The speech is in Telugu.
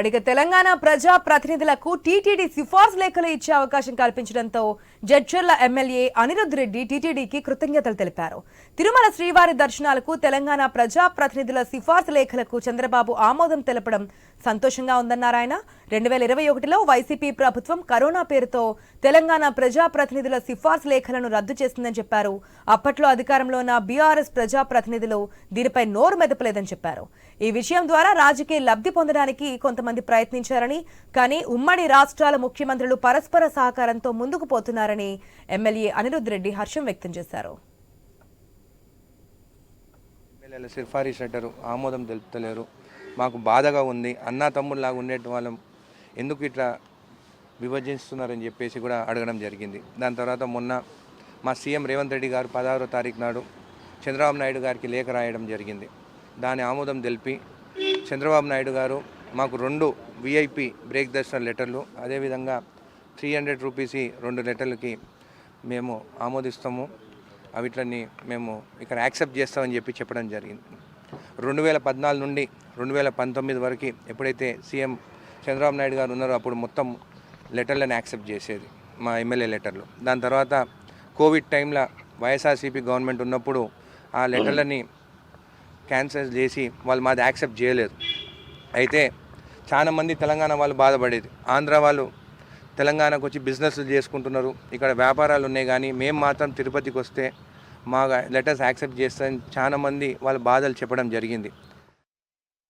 అడిగ తెలంగాణ ప్రజా ప్రతినిధులకు టీటీడీ సిఫార్సు లేఖలు ఇచ్చే అవకాశం కల్పించడంతో జడ్చర్ల ఎమ్మెల్యే అనిరుద్ రెడ్డి టీటీడీకి కృతజ్ఞతలు తెలిపారు. తిరుమల శ్రీవారి దర్శనాలకు తెలంగాణ ప్రజా ప్రతినిధుల సిఫార్సు లేఖలకు చంద్రబాబు ఆమోదం తెలపడం సంతోషంగా ఉందన్నారు ఆయన రెండు వేల ఇరవై ఒకటిలో వైసీపీ ప్రభుత్వం కరోనా పేరుతో తెలంగాణ ప్రజా ప్రతినిధుల సిఫార్సు లేఖలను రద్దు చేసిందని చెప్పారు. అప్పట్లో అధికారంలో ఉన్న బీఆర్ఎస్ ప్రజా ప్రతినిధులు దీనిపై నోరు మెదపలేదని చెప్పారు. ఈ విషయం ద్వారా రాజకీయ లబ్ధి పొందడానికి కొంతమంది ప్రయత్నించారని కానీ ఉమ్మడి రాష్ట్రాల ముఖ్యమంత్రులు పరస్పర సహకారంతో ముందుకు పోతున్నారని ఎమ్మెల్యే అనిరుద్ రెడ్డి హర్షం వ్యక్తం చేశారు. సిఫారీ లెటరు ఆమోదం తెలుపుతలేరు మాకు బాధగా ఉంది. అన్నా తమ్ముళ్ళలాగా ఉండేటి వాళ్ళం. ఎందుకు ఇట్లా విభజిస్తున్నారని చెప్పేసి కూడా అడగడం జరిగింది. దాని తర్వాత మొన్న మా సీఎం రేవంత్ రెడ్డి గారు పదహారో తారీఖు నాడు చంద్రబాబు నాయుడు గారికి లేఖ రాయడం జరిగింది. దాని ఆమోదం తెలిపి చంద్రబాబు నాయుడు గారు మాకు రెండు విఐపి బ్రేక్ దర్శన లెటర్లు అదేవిధంగా త్రీ హండ్రెడ్ రూపీస్ రెండు లెటర్లకి మేము ఆమోదిస్తాము. అవిట్లని మేము ఇక్కడ యాక్సెప్ట్ చేస్తామని చెప్పి చెప్పడం జరిగింది. రెండు వేల పద్నాలుగు నుండి రెండు వేల పంతొమ్మిది వరకు ఎప్పుడైతే సీఎం చంద్రబాబు నాయుడు గారు ఉన్నారు అప్పుడు మొత్తం లెటర్లను యాక్సెప్ట్ చేసేది మా ఎమ్మెల్యే లెటర్లు. దాని తర్వాత కోవిడ్ టైంలో వైఎస్ఆర్సీపీ గవర్నమెంట్ ఉన్నప్పుడు ఆ లెటర్లని క్యాన్సల్ చేసి వాళ్ళు మాది యాక్సెప్ట్ చేయలేదు. అయితే చాలామంది తెలంగాణ వాళ్ళు బాధపడేది. ఆంధ్ర వాళ్ళు తెలంగాణకు వచ్చి బిజినెస్లు చేసుకుంటున్నారు. ఇక్కడ వ్యాపారాలు ఉన్నాయి కానీ మేము మాత్రం తిరుపతికి వస్తే మా లెటర్స్ యాక్సెప్ట్ చేస్తాం చాలామంది వాళ్ళ బాధలు చెప్పడం జరిగింది.